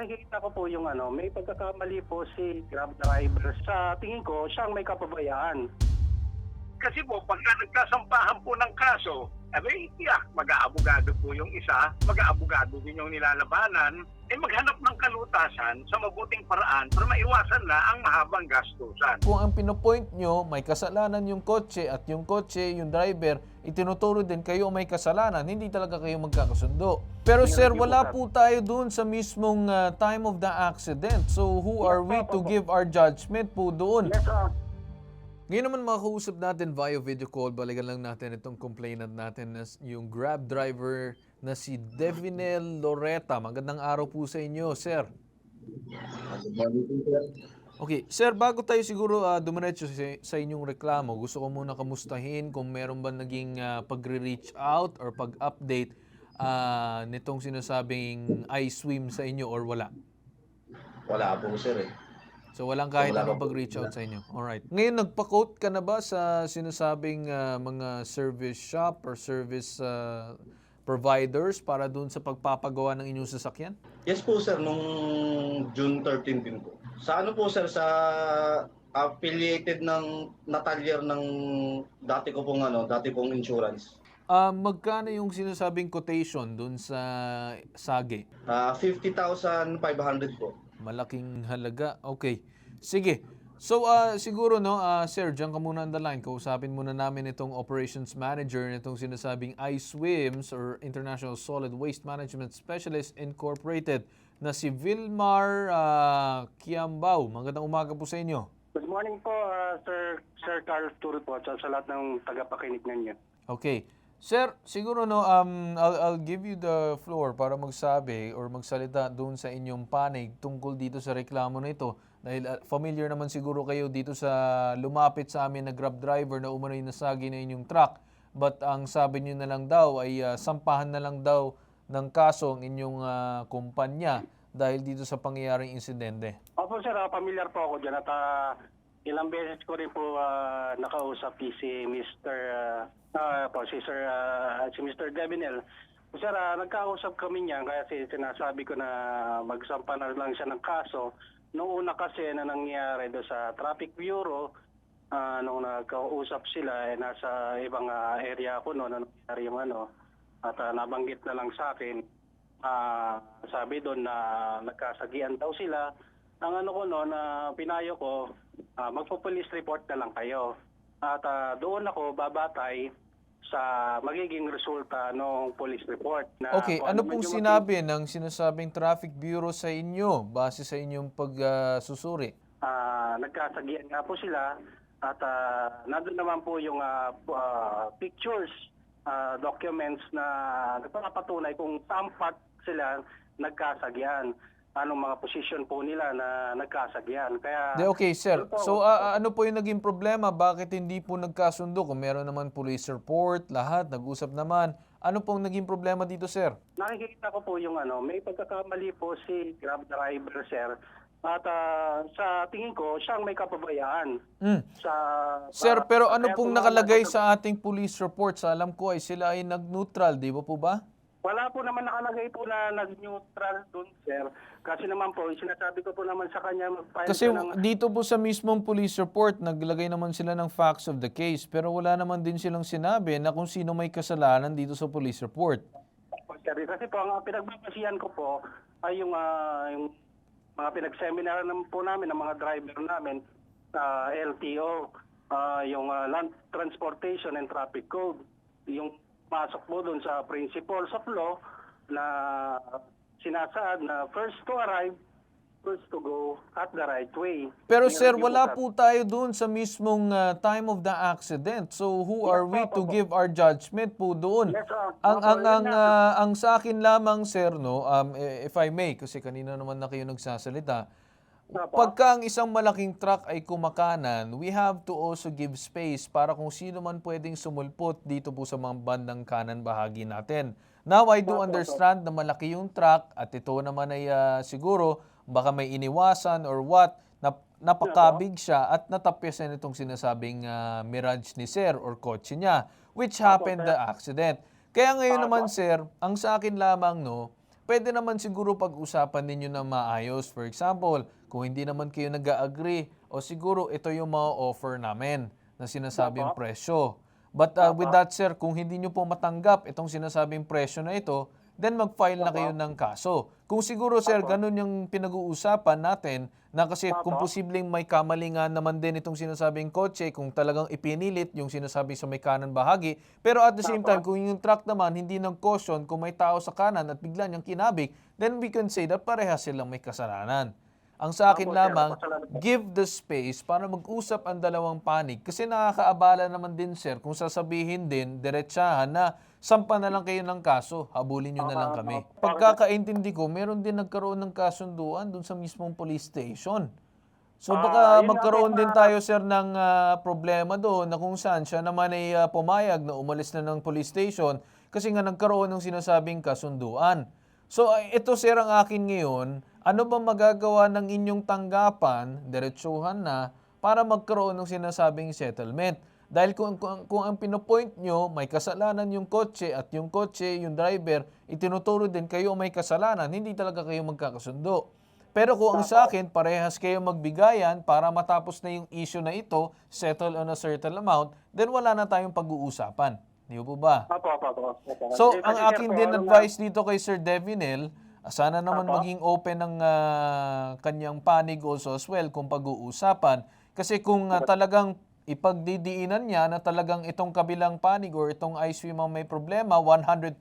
nakikita ko po yung ano, may pagkakamali po si Grab driver. Sa tingin ko, siyang may kapabayaan. Kasi po, pagka nagkasampahan po ng kaso, abay, tiyak, mag-aabogado po yung isa, mag-aabogado din yung nilalabanan, eh maghanap ng kalutasan sa mabuting paraan para maiwasan na ang mahabang gastusan. Kung ang pinopoint nyo, may kasalanan yung kotse at yung kotse, yung driver, itinuturo din kayo may kasalanan, hindi talaga kayo magkakasundo. Pero sir, wala po, tayo dun sa mismong ah, time of the accident. So who are we to give our judgment po doon? Yes, ah. Ngayon naman makausap natin via video call, balikan lang natin itong complainant natin na yung Grab driver na si Devinel Loreta. Magandang araw po sa inyo, sir. Okay, sir, bago tayo siguro uh, dumiretso sa, sa inyong reklamo, gusto ko muna kamustahin kung meron ba naging ah, pagre-reach out or pag-update ah, nitong sinasabing I-swim sa inyo or wala. Wala po sir eh. So walang kahit Wala anong pag-reach out sa inyo. Alright. Ngayon, nagpa-quote ka na ba sa sinasabing ah, mga service shop or service ah, providers para dun sa pagpapagawa ng inyong sasakyan? Yes po sir, nung June 13 din po. Sa ano po sir, sa affiliated ng Natalier ng dati ko pong ano, dati kong insurance. Ah, magkano yung sinasabing quotation dun sa Sage? Ah 50,500 po. Malaking halaga. Okay. Sige. So, ah, siguro, no, ah, sir, dyan ka muna on the line. Kausapin muna namin itong operations manager nitong sinasabing iSwims or International Solid Waste Management Specialist Incorporated na si Vilmar ah, Kiambao. Magandang umaga po sa inyo. Good morning po, ah, Sir Sir Carl Turo po, sa, sa lahat ng tagapakinig ninyo. Okay. Sir, siguro no, um, I'll, I'll give you the floor para magsabi or magsalita doon sa inyong panig tungkol dito sa reklamo na ito. Dahil uh, familiar naman siguro kayo dito sa lumapit sa amin na grab driver na umano'y nasagi na inyong truck. But ang sabi niyo na lang daw ay uh, sampahan na lang daw ng kaso ang inyong uh, kumpanya dahil dito sa pangyayaring insidente. Opo sir, ah, familiar po ako dyan at ah, ilang beses ko rin po ah, nakausap si Mr. ah, ah, po, si Sir ah, si Mr. Devinel. Sir, ah, nagkausap kami niyan kasi sinasabi ko na magsampa na lang siya ng kaso. Noong una kasi na nangyari do sa Traffic Bureau, ah, nung nagkausap sila, eh, nasa ibang ah, area ako no, na nangyari yung ano, at ah, nabanggit na lang sa akin, ah, sabi doon na nagkasagian daw sila. Ang ano ko no, na pinayo ko, ah, magpo-police report na lang kayo. At ah, doon ako babatay sa magiging resulta ng police report. Na Okay, ano man pong sinabi ng sinasabing traffic bureau sa inyo base sa inyong pagsusuri? Ah, nagkasagian nga po sila at ah, nandun naman po yung p- ah, pictures, ah, documents na nagpapatunay kung saan part sila nagkasagian. Anong mga position po nila na nagkasagian. Kaya De, okay, sir. Ano po? So, ah, ano po yung naging problema? Bakit hindi po nagkasundo? Kung meron naman police report, lahat, nag-usap naman. Ano pong naging problema dito, sir? nakikita ko po yung ano, may pagkakamali po si Grab driver, sir. At ah, sa tingin ko, siyang may kapabayaan. Mm. Sa, Sir, pero ano pong nakalagay sa ating police report? Sa alam ko ay sila ay nag-neutral, di ba po ba? Wala po naman nakalagay po na nag-neutral doon, sir. Kasi naman po, sinasabi ko po naman sa kanya mag-file Kasi ka ng... dito po sa mismong police report, naglagay naman sila ng facts of the case. Pero wala naman din silang sinabi na kung sino may kasalanan dito sa police report. Sir, Kasi po, ang pinagbabasihan ko po ay yung, ah, yung mga pinag-seminar naman po namin ng mga driver namin sa LTO, ah, yung ah, Land Transportation and Traffic Code. Yung pasok po doon sa principles of law na sinasaad na first to arrive, first to go at the right way. Pero Yung sir, wala po tayo dun sa mismong uh, time of the accident. So who are we to Opo. give our judgment po doon? Yes, sir. Ang ang ang uh, ang sa akin lamang sir no, um, eh, if I may kasi kanina naman na kayo nagsasalita. Pagka ang isang malaking truck ay kumakanan, we have to also give space para kung sino man pwedeng sumulpot dito po sa mga bandang kanan bahagi natin. Now, I do understand na malaki yung truck at ito naman ay ah, siguro baka may iniwasan or what, na, napakabig siya at natapyasan itong sinasabing ah, mirage ni sir or kotse niya, which happened the accident. Kaya ngayon naman sir, ang sa akin lamang no, pwede naman siguro pag-usapan ninyo na maayos. For example, kung hindi naman kayo nag-agree, o siguro ito yung mga offer namin na sinasabing presyo. But uh, with that, sir, kung hindi nyo po matanggap itong sinasabing presyo na ito, then mag-file na kayo ng kaso. Kung siguro, sir, ganun yung pinag-uusapan natin, na kasi kung posibleng may kamalingan naman din itong sinasabing kotse, kung talagang ipinilit yung sinasabi sa may kanan bahagi, pero at the same time, kung yung truck naman hindi nag-caution, kung may tao sa kanan at bigla niyang kinabig, then we can say that parehas silang may kasalanan. Ang sa akin lamang, give the space para mag-usap ang dalawang panig. Kasi nakakaabala naman din, sir, kung sasabihin din, diretsahan na sampa na lang kayo ng kaso, habulin nyo na lang kami. Pagkakaintindi ko, meron din nagkaroon ng kasunduan dun sa mismong police station. So Ah, baka yun magkaroon din tayo, sir, ng ah, problema doon na kung saan siya naman ay ah, pumayag na umalis na ng police station kasi nga nagkaroon ng sinasabing kasunduan. So ito, sir, ang akin ngayon, ano ba magagawa ng inyong tanggapan, diretsuhan na, para magkaroon ng sinasabing settlement? Dahil kung, kung, kung ang pinopoint nyo, may kasalanan yung kotse at yung kotse, yung driver, itinuturo din kayo may kasalanan, hindi talaga kayo magkakasundo. Pero kung ang sa akin, parehas kayo magbigayan para matapos na yung issue na ito, settle on a certain amount, then wala na tayong pag-uusapan. Di po ba? Opo, opo, opo. opo. So, ang akin din ano advice dito kay Sir Devinel, sana naman Apo. maging open ng ah, kanyang panig also as well kung pag-uusapan. Kasi kung ah, talagang ipagdidiinan niya na talagang itong kabilang panig or itong ISWIM ang may problema, 100%,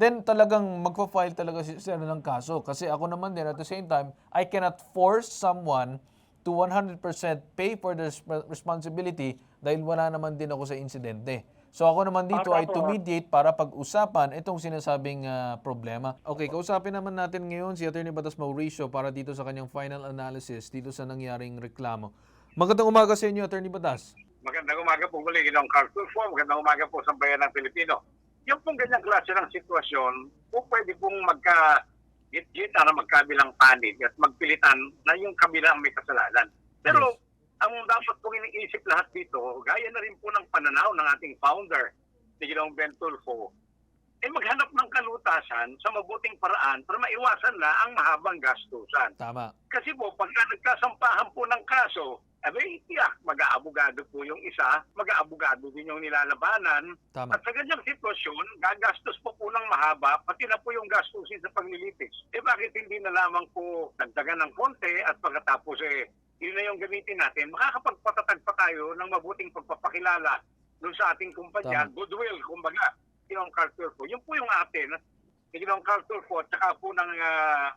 then talagang magpa-file talaga si Sir ng kaso. Kasi ako naman din at the same time, I cannot force someone to 100% pay for the resp- responsibility dahil wala naman din ako sa insidente. So ako naman dito ay to mediate para pag-usapan itong sinasabing ah, problema. Okay, kausapin naman natin ngayon si Attorney Batas Mauricio para dito sa kanyang final analysis dito sa nangyaring reklamo. Magandang umaga sa inyo, Attorney Batas. Magandang umaga po muli, Ginoong Carl Tulfo. Magandang umaga po sa bayan ng Pilipino. Yung pong ganyang klase ng sitwasyon, po pwede pong magka git na magkabilang panig at magpilitan na yung kabila ang may kasalanan. Pero ang dapat pong iniisip lahat dito, gaya na rin po ng pananaw ng ating founder, si Ginoong Ben Tulfo, eh maghanap ng kalutasan sa mabuting paraan para maiwasan na ang mahabang gastusan. Tama. Kasi po, pagka nagkasampahan po ng kaso, abay, tiyak, mag-aabogado po yung isa, mag-aabogado din yung nilalabanan. Tama. At sa ganyang sitwasyon, gagastos po po ng mahaba, pati na po yung gastusin sa paglilitis. Eh bakit hindi na lamang po nagdagan ng konti at pagkatapos eh, yun na yung gamitin natin, makakapagpatatag pa tayo ng mabuting pagpapakilala dun sa ating kumpanya, Tama. goodwill, kumbaga, Ginong Culture po. Yun po yung atin, Ginong Culture po, at saka po ng ah,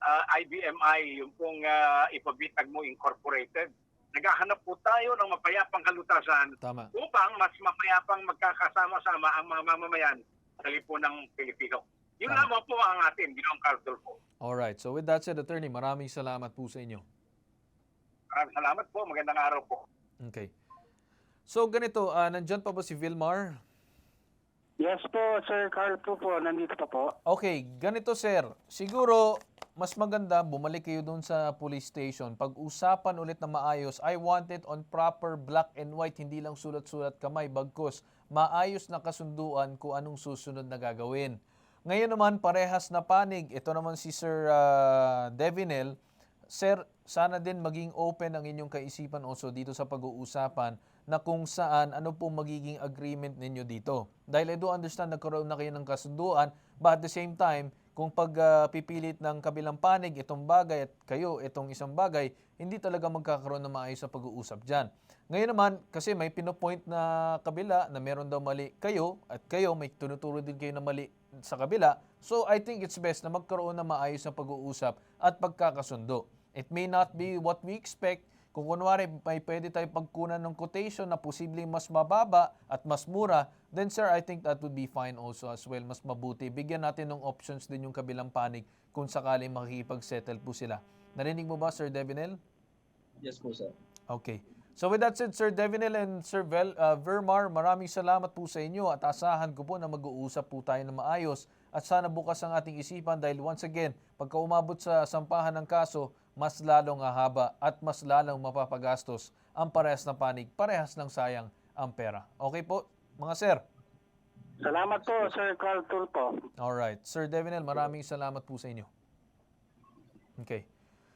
ah, IBMI, yung pong ah, Ipabitag mo Incorporated. Naghahanap po tayo ng mapayapang kalutasan Tama. upang mas mapayapang magkakasama-sama ang mga mamamayan sa lipunang Pilipino. Yun Tama. lamang po ang atin, Ginong Culture po. Alright. So with that said, Attorney, maraming salamat po sa inyo. Maraming salamat po, magandang araw po. Okay. So ganito, ah, nandyan pa ba si Vilmar? Yes po, Sir Carl po po. Nandito pa po. Okay, ganito sir. Siguro, mas maganda bumalik kayo doon sa police station. Pag-usapan ulit na maayos, I want it on proper black and white, hindi lang sulat-sulat kamay, bagkus. Maayos na kasunduan kung anong susunod na gagawin. Ngayon naman, parehas na panig. Ito naman si Sir ah, Devinel. Sir, sana din maging open ang inyong kaisipan also dito sa pag-uusapan na kung saan ano po magiging agreement ninyo dito. Dahil I do understand nagkaroon na kayo ng kasunduan, but at the same time, kung pagpipilit ng kabilang panig itong bagay at kayo itong isang bagay, hindi talaga magkakaroon ng maayos sa pag-uusap dyan. Ngayon naman, kasi may pinopoint na kabila na meron daw mali kayo at kayo may tunuturo din kayo na mali sa kabila. So I think it's best na magkaroon ng maayos na pag-uusap at pagkakasundo. It may not be what we expect. Kung kunwari may pwede tayo pagkunan ng quotation na posibleng mas mababa at mas mura, then sir, I think that would be fine also as well. Mas mabuti. Bigyan natin ng options din yung kabilang panig kung sakaling makikipag-settle po sila. Narinig mo ba, Sir Devinel? Yes po, sir. Okay. So with that said, Sir Devinel and Sir Vel, uh, Vermar, maraming salamat po sa inyo at asahan ko po na mag-uusap po tayo ng maayos at sana bukas ang ating isipan dahil once again, pagka umabot sa sampahan ng kaso, mas lalong hahaba at mas lalong mapapagastos ang parehas na panig, parehas ng sayang ang pera. Okay po, mga sir? Salamat po, Sir Carl Tulpo. Alright. Sir Devinel, maraming salamat po sa inyo. Okay.